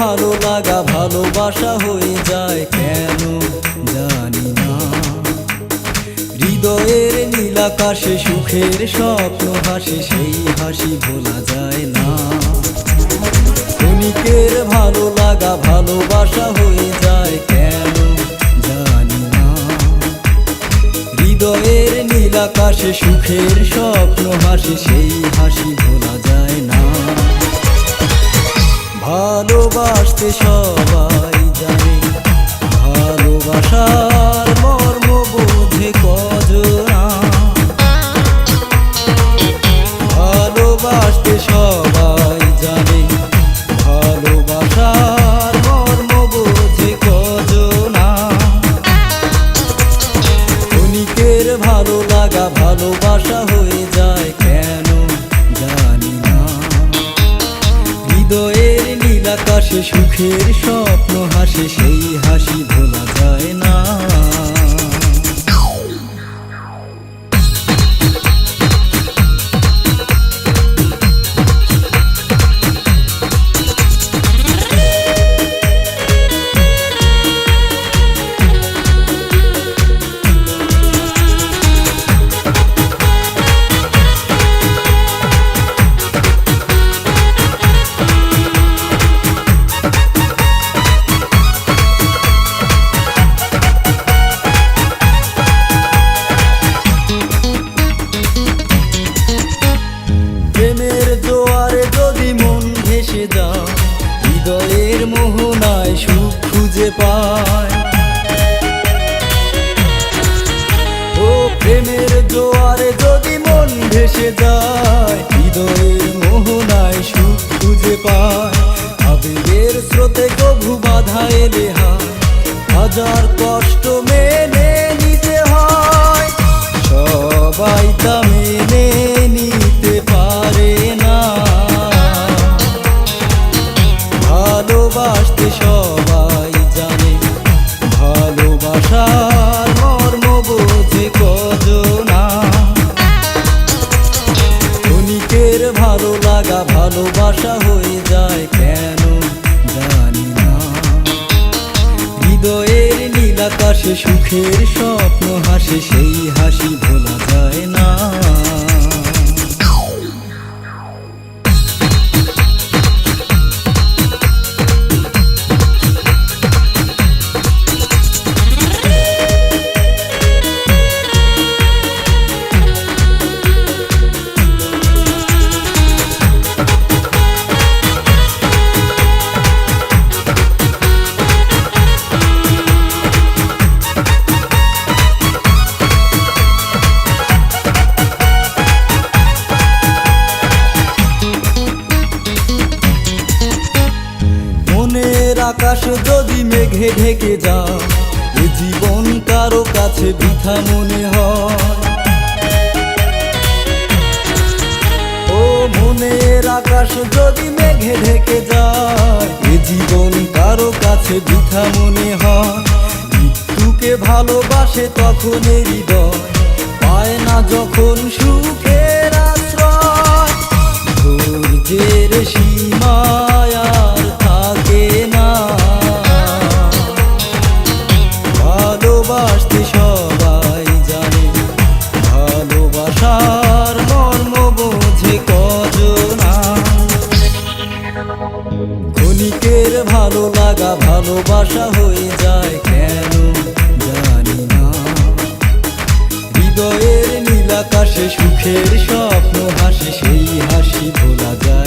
ভালো লাগা ভালোবাসা হয়ে যায়। নীলাকাশে সুখের স্বপ্ন হাসে সেই হাসি ভোলা যায় না। ক্ষণিকের ভালো লাগা, ভালোবাসা হয়ে যায় কেন জানি না। হৃদয়ের নীলাকাশে সুখের স্বপ্ন হাসে সেই হাসি ভোলা যায় না। ভালোবাসতে সবাই জানে ভালোবাসা হয়ে যায় কেন জানি না। হৃদয়ের নীলাকাশে সুখের স্বপ্ন হাসে সেই হাসি পায়। ও প্রেমের জোয়ারে যদি মন ভেসে যায়, হৃদয়ের মোহনায় সুখ খুঁজে পায়। আবেগের স্রোতে কভু বাধা এলে হাজার কষ্ট মেনে নিতে হয়। সবাই তা মেনে নিতে পারে না। ভালোবাসতে সবাই ভালোবাসা হয়ে যায় কেন জানি না। হৃদয়ের নীলাকাশে সুখের স্বপ্ন হাসে, সেই হাসি ভোলা যায় না। আকাশ যদি মেঘে ঢেকে যায়, এ জীবন কারও কাছে বৃথা মনে হয়। ও মনের আকাশ যদি মেঘে ঢেকে যায়, এ জীবন কারও কাছে বৃথা মনে হয়। মৃত্যুকে ভালোবাসে তখন হৃদয়, পায় না যখন সুখের আশ্রয়। ধৈর্যের সীমায় ভালোবাসা হয়ে যায় কেন জানি না। হৃদয়ের নীলাকাশে সুখের স্বপ্ন হাসি, সেই হাসি ভোলা যায়।